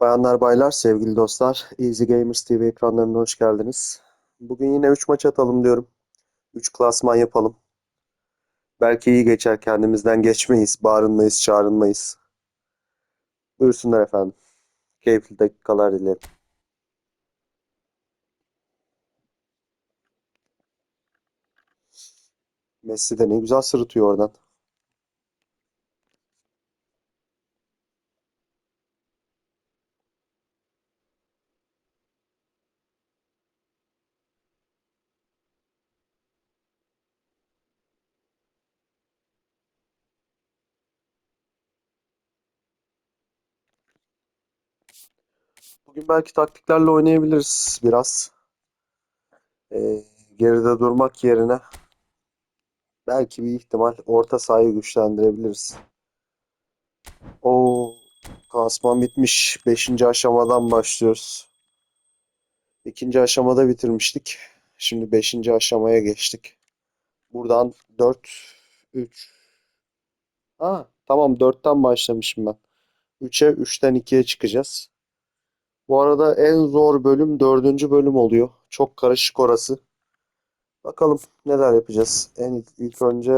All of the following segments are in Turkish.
Bayanlar baylar, sevgili dostlar, Easy Gamers TV ekranlarına hoş geldiniz. Bugün yine 3 maç atalım diyorum. 3 klasman yapalım. Belki iyi geçer, kendimizden geçmeyiz, bağırınmayız, çağrılmayız. Buyursunlar efendim. Keyifli dakikalar dilerim. Messi de ne güzel sırıtıyor oradan. Bugün belki taktiklerle oynayabiliriz biraz. Ee, geride durmak yerine belki bir ihtimal orta sahayı güçlendirebiliriz. O klasman bitmiş. Beşinci aşamadan başlıyoruz. İkinci aşamada bitirmiştik. Şimdi beşinci aşamaya geçtik. Buradan 4 3 Ha, tamam 4'ten başlamışım ben. 3'e 3'ten 2'ye çıkacağız. Bu arada en zor bölüm dördüncü bölüm oluyor. Çok karışık orası. Bakalım neler yapacağız. En ilk önce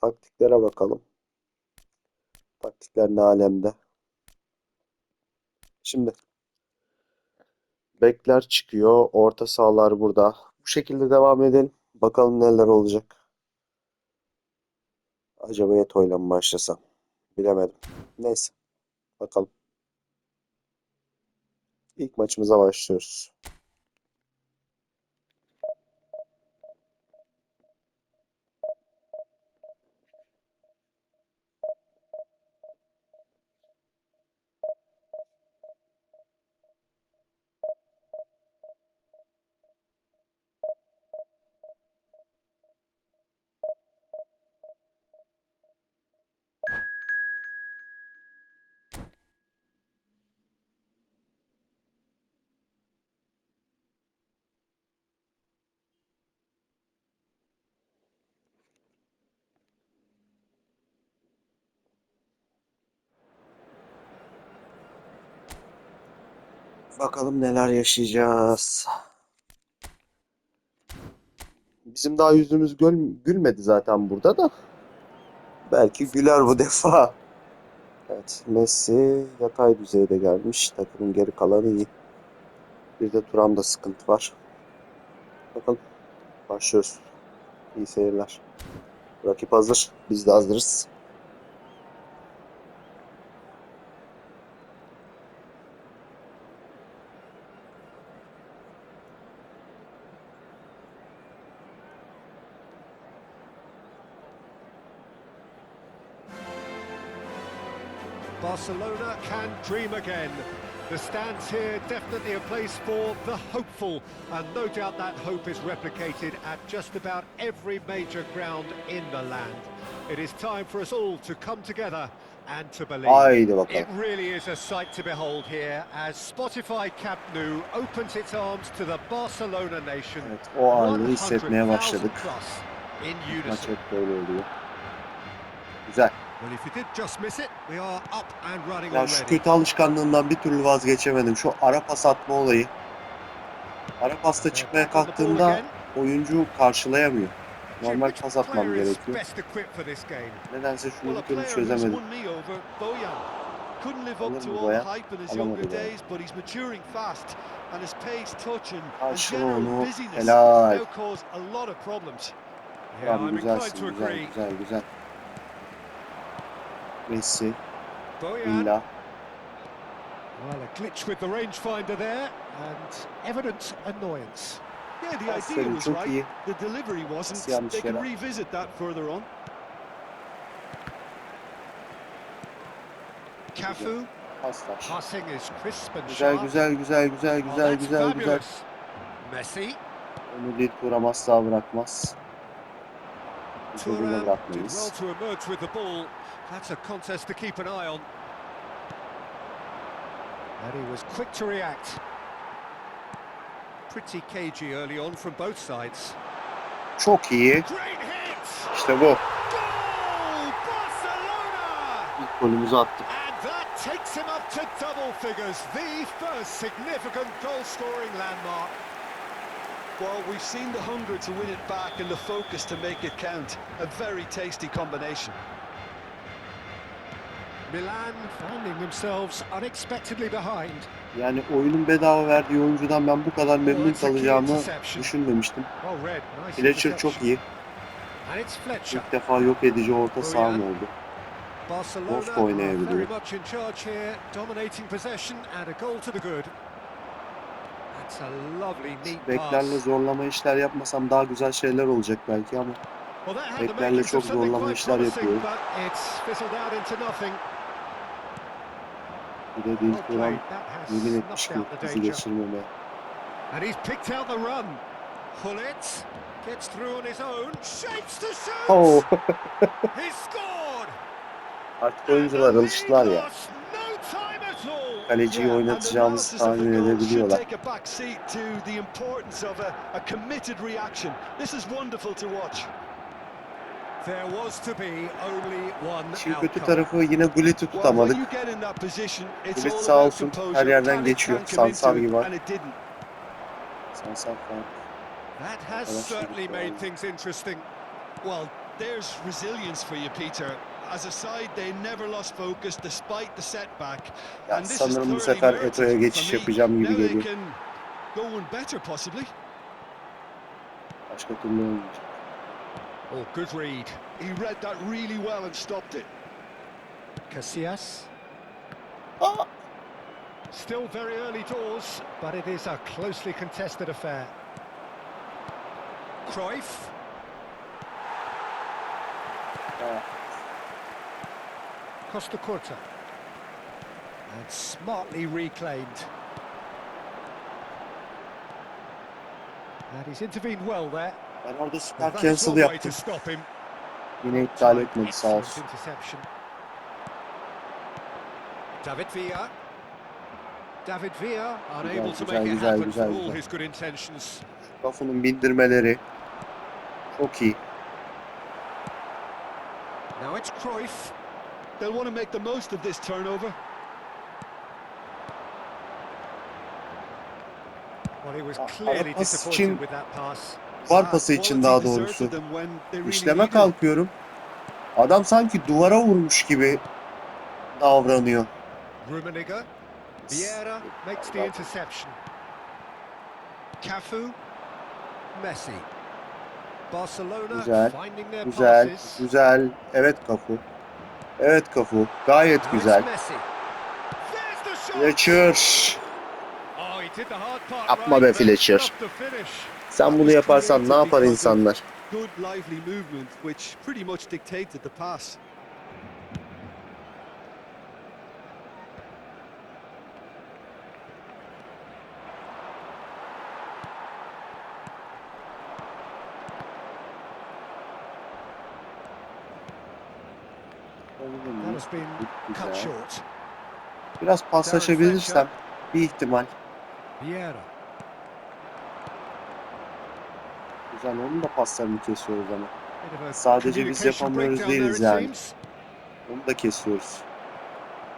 taktiklere bakalım. Taktikler ne alemde. Şimdi bekler çıkıyor. Orta sahalar burada. Bu şekilde devam edelim. Bakalım neler olacak. Acaba Eto'yla mı başlasam? Bilemedim. Neyse. Bakalım. İlk maçımıza başlıyoruz. Bakalım neler yaşayacağız. Bizim daha yüzümüz gül gülmedi zaten burada da. Belki güler bu defa. Evet, Messi yatay düzeyde gelmiş. Takımın geri kalanı iyi. Bir de Turam'da sıkıntı var. Bakalım. Başlıyoruz. İyi seyirler. Rakip hazır. Biz de hazırız. Barcelona can dream again. The stands here definitely a place for the hopeful, and no doubt that hope is replicated at just about every major ground in the land. It is time for us all to come together and to believe. It really is a sight to behold here as Spotify Camp Nou opens its arms to the Barcelona nation. Evet, o ağırlığı hissetmeye 100,000 başladık. Maç unison. hep böyle oluyor. Güzel. Well, if you did just miss it, we are up and running Ya şu kötü alışkanlığımdan bir türlü vazgeçemedim. Şu ara pas atma olayı. Ara pasta çıkmaya kalktığımda oyuncu karşılayamıyor. Normal pas atmam gerekiyor. Nedense şunu bir türlü çözemedim. Alır Alamadı and Karşıla onu. Helal. Tamam güzelsin güzel güzel güzel. Messi, Villa. well, a glitch with the rangefinder there, and evident annoyance. Yeah, the idea was right. The delivery wasn't. They can revisit that further on. Cafu, passing is crisp and Güzel sharp. güzel güzel güzel Oh, güzel güzel güzel. Messi, Onu Lid Turam asla bırakmaz. Bunu did well to emerge with the ball. That's a contest to keep an eye on. And he was quick to react. Pretty cagey early on from both sides. Çok iyi. Great hit! İşte bu. Goal! Barcelona! İlk golümüzü attık. And that takes him up to double figures, the first significant goal-scoring landmark. Well, we've seen the hunger to win it back and the focus to make it count. A very tasty combination. Milan finding themselves unexpectedly behind. Yani oyunun bedava verdiği oyuncudan ben bu kadar memnun kalacağımı düşünmemiştim. Fletcher çok iyi. İlk defa yok edici orta saham oldu. Are oynayabiliyor. Beklerle zorlama işler yapmasam daha güzel şeyler olacak belki ama beklerle çok zorlama işler yapıyor. but it's fizzled out into nothing. Bir de değil Turan yemin etmiş knocked ki out the bizi danger. geçirmemeye. And he's picked out the run. Hullet gets through on his own, shapes to shoot. Oh. He's scored. Artık oyuncular alıştılar ya. Kaleciyi oynatacağımızı tahmin edebiliyorlar. This is wonderful to watch. İşin kötü tarafı yine when tutamadık. all sağ olsun, her yerden geçiyor. Sansar gibi. Didn't. Sansar falan. That has Well, that's certainly really made things interesting. Well, there's resilience for you, Peter. As a side, they never lost focus despite the setback. Ya And sanırım bu sefer Eto'ya geçiş yapacağım gibi geliyor. Başka türlü olmayacak. Oh, good read. He read that really well and stopped it. Casillas. Oh! Still very early doors, but it is a closely contested affair. Cruyff. Ha, Costa Curta. And smartly reclaimed. And he's intervened well there. Ben orada süper cancel yaptım. Yine iptal etmedi sağ olsun. David Villa. David Villa unable to make it happen for all his good intentions. Kafunun bindirmeleri çok iyi. Now it's Cruyff. They'll want to make the most of this turnover. Well, he was clearly disappointed with that pass. Var pası için daha doğrusu. İşleme kalkıyorum. Adam sanki duvara vurmuş gibi davranıyor. Rummenigge. Vieira makes the interception. Cafu. Messi. Barcelona Güzel, Güzel, güzel. Evet Kafu. Evet Kafu. Gayet güzel. Fletcher. Oh, Yapma be Fletcher. Sen bunu yaparsan ne yapar insanlar? Good lively movement, which pretty much dictated the pass. Biraz paslaşabilirsem bir ihtimal. Vieira. Güzel onun da paslarını kesiyoruz ama. Sadece biz yapamıyoruz değiliz yani. Onu da kesiyoruz.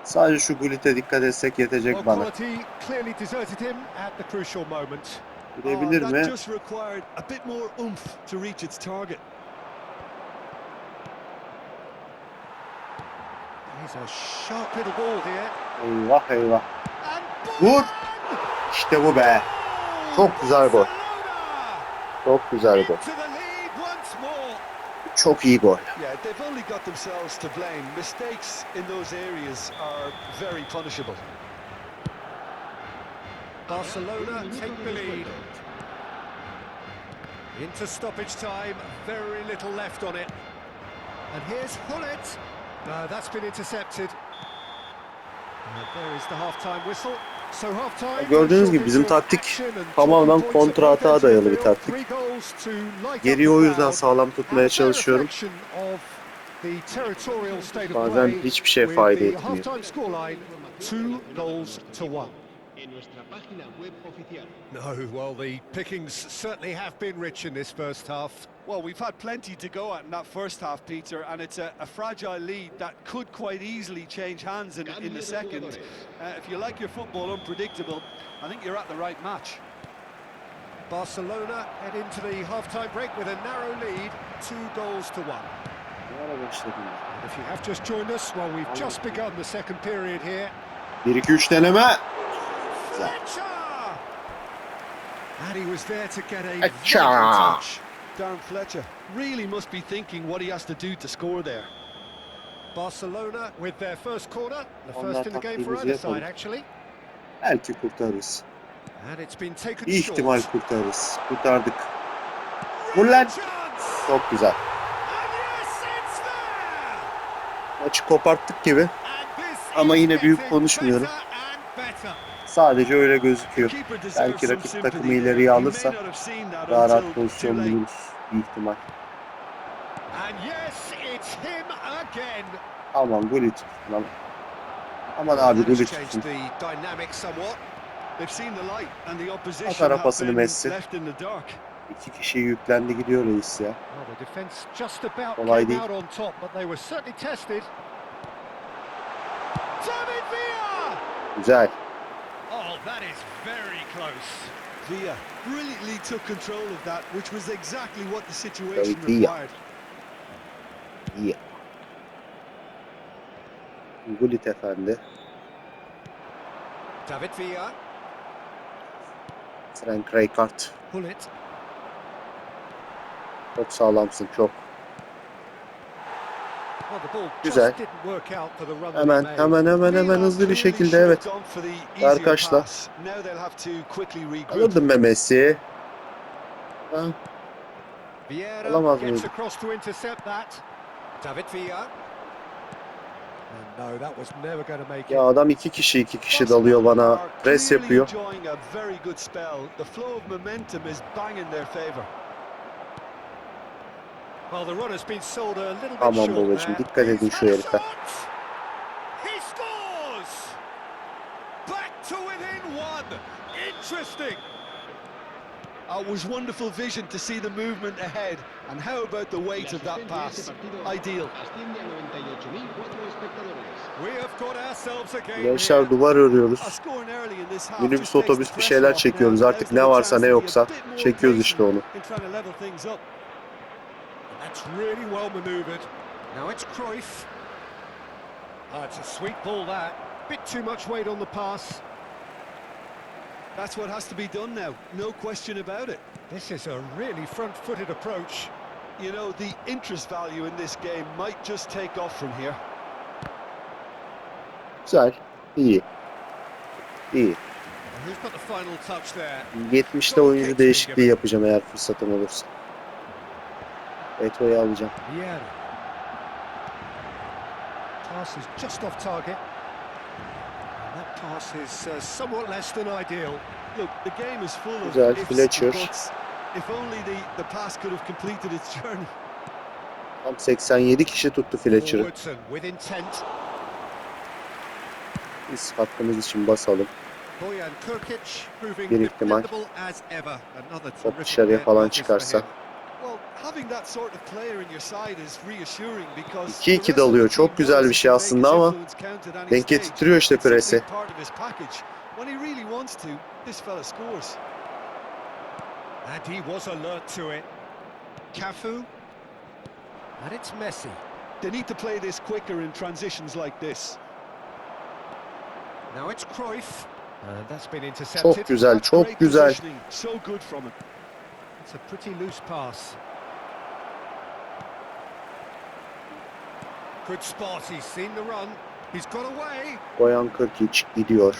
Sadece şu Gullit'e dikkat etsek yetecek bana. Gidebilir Oh, mi? Eyvah eyvah. Vur! İşte bu be. Çok güzel gol. Çok güzel gol. into the lead once more. Çok iyi gol. Yeah, they've only got themselves to blame. Mistakes in those areas are very punishable. Barcelona take the lead. Into stoppage time, very little left on it. And here's Hullet. No, that's been intercepted. And there is the half-time whistle. Gördüğünüz gibi bizim taktik tamamen kontra atağa dayalı bir taktik. Geriyi o yüzden sağlam tutmaya çalışıyorum. Bazen hiçbir şey fayda etmiyor. Half-time scoreline, two goals to one. en nuestra página web oficial. No, well, the pickings certainly have been rich in this first half. Well, we've had plenty to go at in that first half, Peter, and it's a, a fragile lead that could quite easily change hands in, in the second. Uh, if you like your football unpredictable, I think you're at the right match. Barcelona head into the half-time break with a narrow lead, two goals to one. Ne ara başladın ya? And if you have just joined us, well, we've just begun the second period here. 1-2-3 deneme. Fletcher! And he was there to get a touch. Darren Fletcher really must be thinking what he has to do to score there. Barcelona with their first corner, the first in the game for either side actually. Belki kurtarırız. And it's been taken short. ihtimal kurtarırız. Kurtardık. Chance! Çok güzel. Maçı koparttık gibi. Ama yine büyük konuşmuyorum. Sadece öyle gözüküyor. Belki rakip takımı ileriye alırsa daha rahat pozisyon buluruz. Bir ihtimal. Aman golü tutsun lan. Aman abi golü opposition Atar pasını Messi. İki kişi yüklendi gidiyor reis ya. Kolay değil. Güzel. That is very close. Villa brilliantly took control of that, which was exactly what the situation David Villa. required. İyi. Gullit efendi. David Villa, Frank Rijkaard. Bullet. Çok sağlamsın çok. That Hemen hemen hemen hemen hızlı bir şekilde evet. Arkadaşlar. Alırdım be Messi. Make it. ya adam iki kişi iki kişi dalıyor bana. Clearly yapıyor. Aman there. dikkat edin şu herife. shot! He scores! Back to within one. Interesting. It was wonderful vision to see the movement ahead. And how about the weight of that pass? Ideal. Asciende a 98.004 espectadores. We have got ourselves a game Gençler duvar örüyoruz. Minibüs, otobüs bir şeyler çekiyoruz. Artık ne varsa ne yoksa çekiyoruz işte onu. In trying to level things up. That's really well manoeuvred. Now it's Cruyff. Oh, it's a sweet ball that. Bit too much weight on the pass. That's what has to be done now. No question about it. This is a really front-footed approach. You know, the interest value in this game might just take off from here. Güzel. İyi. İyi. Who's got the final touch there? 70'te oyuncu değişikliği yapacağım eğer fırsatım olursa. Eto'yu alacağım. Pass is just off target. That pass is uh, somewhat less than ideal. Look, the game is full of Güzel, Fletcher. If only the, the pass could have completed its journey. Tam 87 kişi tuttu Fletcher'ı. Biz hakkımız için basalım. Boyan Kurkic proving Bir ihtimal. dependable as ever. Another Top dışarıya falan çıkarsa. 2-2 the rest of dalıyor. Çok güzel bir şey aslında ama denk stage. getirtiyor işte presi. And he was alert to it. Cafu. And it's Messi. They need to play this quicker in transitions like this. Now it's Cruyff. And that's been intercepted. Çok güzel, çok güzel. So good from him. It's a pretty loose pass. Good spot. He's seen the run. He's got away. Boyan 43 gidiyor.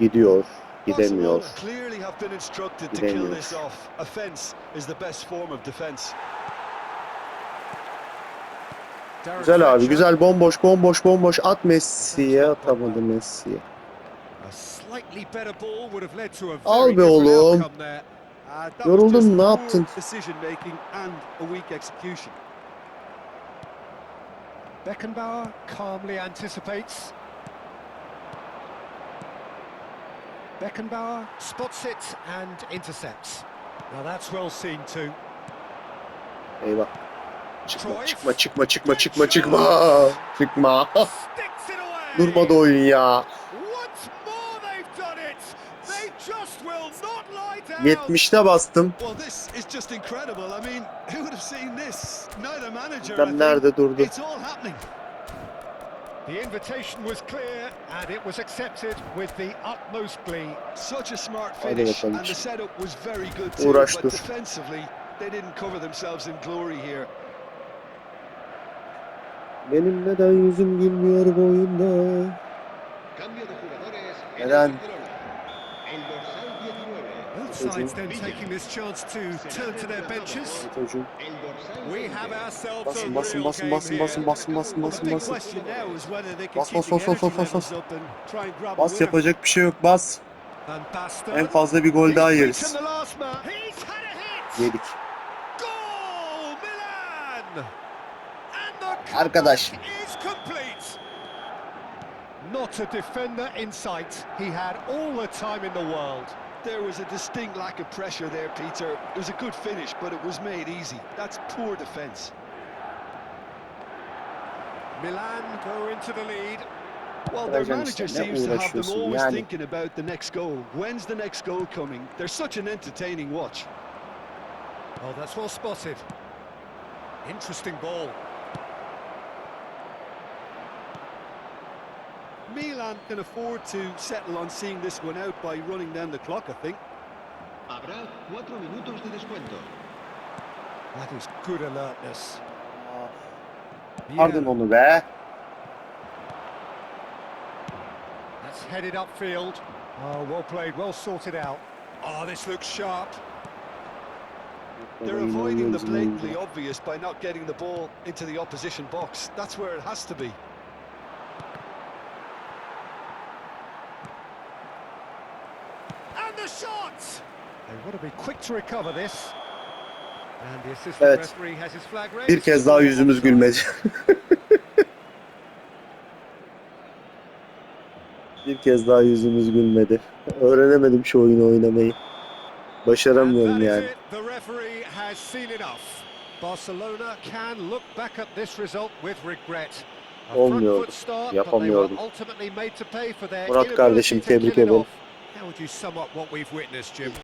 Gidiyor. Gidemiyor. Clearly have been instructed to kill this off. Offence is the best form of. Darren Güzel abi güzel bomboş bomboş bomboş at Messi'ye atamadı Messi'ye. Al be oğlum. Uh, just ne yaptın? Beckenbauer calmly anticipates. Beckenbauer spots it and intercepts. Now that's well seen too. Eyvah. Çıkma çıkma çıkma çıkma çıkma çıkma. Çıkma. Durmadı oyun ya. Once more they've done it. They just will not lie down. 70'te bastım. Just incredible. I mean, who would have seen this? Neither manager. Adam nerede durdu? It's all happening. The invitation was clear and it was accepted with the utmost glee. Such a smart finish, and the setup was very good too. Uğraş but defensively, they didn't cover themselves in glory here. Benim neden yüzüm gülmüyor bu oyunda? Neden? Both sides then taking this chance to turn to their benches. Çocuğum. We 20. have ourselves a basın real basın game basın here. basın basın basın Well, the basın big basın. question now is whether they can Bas, keep bas, the bas, bas, energy bas, bas, levels bas. up and try and grab a Bas winner. yapacak bir şey yok bas. And Bastard. En fazla bir gol daha yeriz. the last man. He's had a hit. Yedik. Goal, Milan! And the Arkadaş. comeback is complete. Not a defender in sight. He had all the time in the world. There was a distinct lack of pressure there, Peter. It was a good finish, but it was made easy. That's poor defence. Milan go into the lead. Well, their manager seems to have them always yani? thinking about the next goal. When's the next goal coming? They're such an entertaining watch. Oh, that's well spotted. Interesting ball. Milan can afford to settle on seeing this one out by running down the clock, I think. Habrá cuatro minutos de descuento. That is good alertness. Ardın onu be. That's headed upfield. Oh, well played, well sorted out. Oh, this looks sharp. They're avoiding the blatantly obvious by not getting the ball into the opposition box. That's where it has to be. Evet. referee has his flag raised. Bir kez daha yüzümüz gülmedi. Bir kez daha yüzümüz gülmedi. Öğrenemedim şu oyunu oynamayı. Başaramıyorum yani. is it. The referee has seen enough. Barcelona can look back at this result with regret. Olmuyordu. Yapamıyordum. ultimately made to pay for their Murat kardeşim, tebrik ederim. How would you sum up what we've witnessed, Jim?